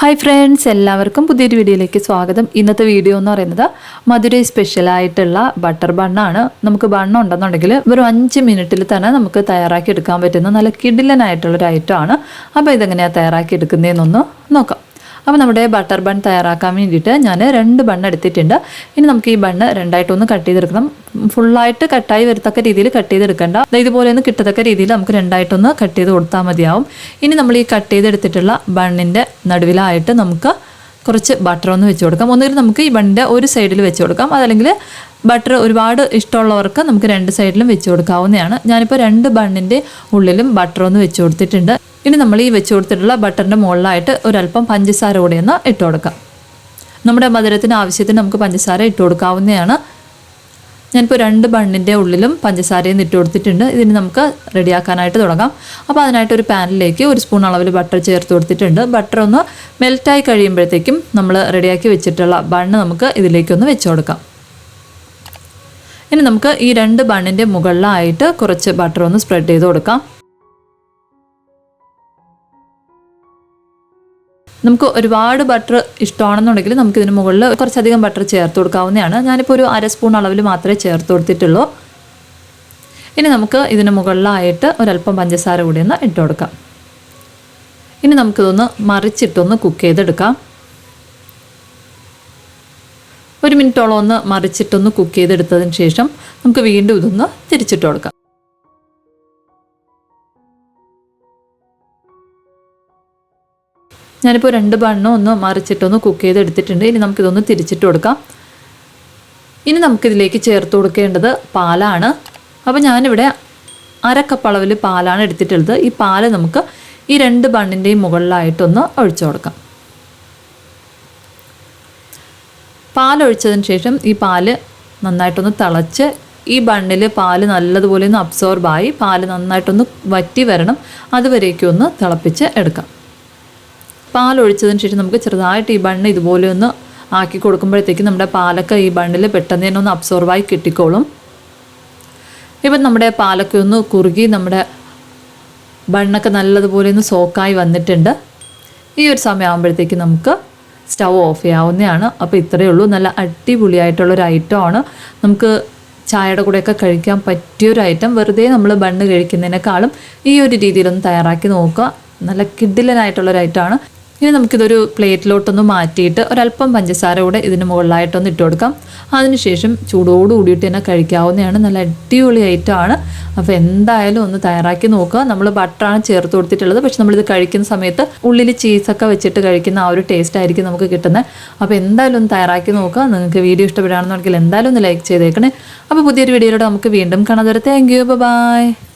Hi friends എല്ലാവർക്കും പുതിയൊരു വീഡിയോയിലേക്ക് സ്വാഗതം. ഇന്നത്തെ വീഡിയോ എന്ന് പറയുന്നത് മധുരൈ സ്പെഷ്യലായിട്ടുള്ള ബട്ടർ ബണ്ണാണ് നമുക്ക് ബണ്ണ് ഉണ്ടെന്നുണ്ടെങ്കിൽ വെറും അഞ്ച് മിനിറ്റിൽ തന്നെ നമുക്ക് തയ്യാറാക്കി എടുക്കാൻ പറ്റുന്ന നല്ല കിഡിലനായിട്ടുള്ളൊരു ഐറ്റമാണ് അപ്പോൾ ഇതെങ്ങനെയാണ് തയ്യാറാക്കി എടുക്കുന്നതെന്നൊന്ന് നോക്കാം. അപ്പോൾ നമ്മുടെ ബട്ടർ ബൺ തയ്യാറാക്കാൻ വേണ്ടിയിട്ട് ഞാൻ രണ്ട് ബണ്ണ് എടുത്തിട്ടുണ്ട്. ഇനി നമുക്ക് ഈ ബണ്ണ് രണ്ടായിട്ടൊന്ന് കട്ട് ചെയ്തെടുക്കണം. ഫുള്ളായിട്ട് കട്ടായി വരത്തക്ക രീതിയിൽ കട്ട് ചെയ്തെടുക്കേണ്ട. ഇതുപോലെ ഒന്ന് കിട്ടത്തക്ക രീതിയിൽ നമുക്ക് രണ്ടായിട്ടൊന്ന് കട്ട് ചെയ്ത് കൊടുത്താൽ മതിയാവും. ഇനി നമ്മൾ ഈ കട്ട് ചെയ്തെടുത്തിട്ടുള്ള ബണ്ണിന്റെ നടുവിലായിട്ട് നമുക്ക് കുറച്ച് ബട്ടർ ഒന്ന് വെച്ച് കൊടുക്കാം. ഒന്നുകിൽ നമുക്ക് ഈ ബണ്ണിന്റെ ഒരു സൈഡിൽ വെച്ച് കൊടുക്കാം. അതല്ലെങ്കിൽ ബട്ടർ ഒരുപാട് ഇഷ്ടമുള്ളവർക്ക് നമുക്ക് രണ്ട് സൈഡിലും വെച്ച് കൊടുക്കാവുന്നതാണ്. ഞാനിപ്പോൾ രണ്ട് ബണ്ണിന്റെ ഉള്ളിലും ബട്ടർ ഒന്ന് വെച്ച് കൊടുത്തിട്ടുണ്ട്. ഇനി നമ്മൾ ഈ വെച്ച് കൊടുത്തിട്ടുള്ള ബട്ടറിന്റെ മുകളിലായിട്ട് ഒരല്പം പഞ്ചസാര കൂടി ഒന്ന് ഇട്ട് കൊടുക്കാം. നമ്മുടെ മധുരത്തിന് ആവശ്യത്തിന് നമുക്ക് പഞ്ചസാര ഇട്ട് കൊടുക്കാവുന്നതാണ്. ഞാനിപ്പോൾ രണ്ട് ബണ്ണിന്റെ ഉള്ളിലും പഞ്ചസാരയും ഇട്ട് കൊടുത്തിട്ടുണ്ട്. ഇതിന് നമുക്ക് റെഡിയാക്കാനായിട്ട് തുടങ്ങാം. അപ്പോൾ അതിനായിട്ട് ഒരു പാനിലേക്ക് ഒരു സ്പൂൺ അളവിൽ ബട്ടർ ചേർത്ത് കൊടുത്തിട്ടുണ്ട്. ബട്ടർ ഒന്ന് മെൽറ്റായി കഴിയുമ്പോഴത്തേക്കും നമ്മൾ റെഡിയാക്കി വെച്ചിട്ടുള്ള ബണ്ണ് നമുക്ക് ഇതിലേക്കൊന്ന് വെച്ച് കൊടുക്കാം. ഇനി നമുക്ക് ഈ രണ്ട് ബണ്ണിന്റെ മുകളിലായിട്ട് കുറച്ച് ബട്ടർ ഒന്ന് സ്പ്രെഡ് ചെയ്ത് കൊടുക്കാം. നമുക്ക് ഒരുപാട് ബട്ടർ ഇഷ്ടമാണെന്നുണ്ടെങ്കിൽ നമുക്ക് ഇതിന് മുകളിൽ കുറച്ചധികം ബട്ടർ ചേർത്ത് കൊടുക്കാവുന്നതാണ്. ഞാനിപ്പോൾ ഒരു അര സ്പൂൺ അളവിൽ മാത്രമേ ചേർത്ത് കൊടുത്തിട്ടുള്ളൂ. ഇനി നമുക്ക് ഇതിന് മുകളിലായിട്ട് ഒരല്പം പഞ്ചസാര കൂടി ഒന്ന് ഇട്ട് കൊടുക്കാം. ഇനി നമുക്കിതൊന്ന് മറിച്ചിട്ടൊന്ന് കുക്ക് ചെയ്തെടുക്കാം. ഒരു മിനിറ്റോളം ഒന്ന് മറിച്ചിട്ടൊന്ന് കുക്ക് ചെയ്തെടുത്തതിന് ശേഷം നമുക്ക് വീണ്ടും ഇതൊന്ന് തിരിച്ചിട്ട് കൊടുക്കാം. ഞാനിപ്പോൾ രണ്ട് ബണ്ണോ ഒന്ന് മറിച്ചിട്ടൊന്ന് കുക്ക് ചെയ്തെടുത്തിട്ടുണ്ട് ഇനി നമുക്കിതൊന്ന് തിരിച്ചിട്ട് കൊടുക്കാം. ഇനി നമുക്കിതിലേക്ക് ചേർത്ത് കൊടുക്കേണ്ടത് പാലാണ്. അപ്പോൾ ഞാനിവിടെ അരക്കപ്പ് അളവിൽ പാലാണ് എടുത്തിട്ടുള്ളത്. ഈ പാൽ നമുക്ക് ഈ രണ്ട് ബണ്ണിന്റെയും മുകളിലായിട്ടൊന്ന് ഒഴിച്ചു കൊടുക്കാം. പാലൊഴിച്ചതിന് ശേഷം ഈ പാൽ നന്നായിട്ടൊന്ന് തിളച്ച് ഈ ബണ്ണിൽ പാൽ നല്ലതുപോലെ ഒന്ന് അബ്സോർബായി പാൽ നന്നായിട്ടൊന്ന് വറ്റി വരണം. അതുവരേക്കും ഒന്ന് തിളപ്പിച്ച് എടുക്കാം. പാലൊഴിച്ചതിന് ശേഷം നമുക്ക് ചെറുതായിട്ട് ഈ ബണ്ണ് ഇതുപോലെ ഒന്ന് ആക്കി കൊടുക്കുമ്പോഴത്തേക്കും നമ്മുടെ പാലൊക്കെ ഈ ബണ്ണിൽ പെട്ടെന്ന് തന്നെ ഒന്ന് അബ്സോർവായി കിട്ടിക്കോളും. ഇപ്പം നമ്മുടെ പാലൊക്കെ ഒന്ന് കുറുകി നമ്മുടെ ബണ്ണൊക്കെ നല്ലതുപോലെ ഒന്ന് സോക്കായി വന്നിട്ടുണ്ട്. ഈ ഒരു സമയമാകുമ്പോഴത്തേക്കും നമുക്ക് സ്റ്റൗ ഓഫ് ചെയ്യാവുന്നതാണ്. അപ്പോൾ ഇത്രയേ ഉള്ളൂ. നല്ല അടിപൊളിയായിട്ടുള്ളൊരു ഐറ്റമാണ് നമുക്ക് ചായയുടെ കൂടെയൊക്കെ കഴിക്കാൻ പറ്റിയൊരു ഐറ്റം വെറുതെ നമ്മൾ ബണ്ണ് കഴിക്കുന്നതിനേക്കാളും ഈ ഒരു രീതിയിലൊന്ന് തയ്യാറാക്കി നോക്കുക. നല്ല കിഡിലനായിട്ടുള്ളൊരു ഐറ്റമാണ് ഇനി നമുക്കിതൊരു പ്ലേറ്റിലോട്ടൊന്ന് മാറ്റിയിട്ട് ഒരല്പം പഞ്ചസാര കൂടെ ഇതിന് മുകളിലായിട്ടൊന്ന് ഇട്ട് കൊടുക്കാം. അതിനുശേഷം ചൂടോട് കൂടിയിട്ട് തന്നെ കഴിക്കാവുന്നതാണ്. നല്ല അടിപൊളി ഐറ്റമാണ് അപ്പോൾ എന്തായാലും ഒന്ന് തയ്യാറാക്കി നോക്കുക. നമ്മൾ ബട്ടറാണ് ചേർത്ത് കൊടുത്തിട്ടുള്ളത്. പക്ഷെ നമ്മളിത് കഴിക്കുന്ന സമയത്ത് ഉള്ളിൽ ചീസൊക്കെ വെച്ചിട്ട് കഴിക്കുന്ന ആ ഒരു ടേസ്റ്റ് ആയിരിക്കും നമുക്ക് കിട്ടുന്നത്. അപ്പോൾ എന്തായാലും ഒന്ന് തയ്യാറാക്കി നോക്കുക. നിങ്ങൾക്ക് വീഡിയോ ഇഷ്ടപ്പെടുകയാണെന്നുണ്ടെങ്കിൽ എന്തായാലും ഒന്ന് ലൈക്ക് ചെയ്തേക്കണേ. അപ്പോൾ പുതിയൊരു വീഡിയോയിലൂടെ നമുക്ക് വീണ്ടും കാണാതെ താങ്ക് യു ബൈ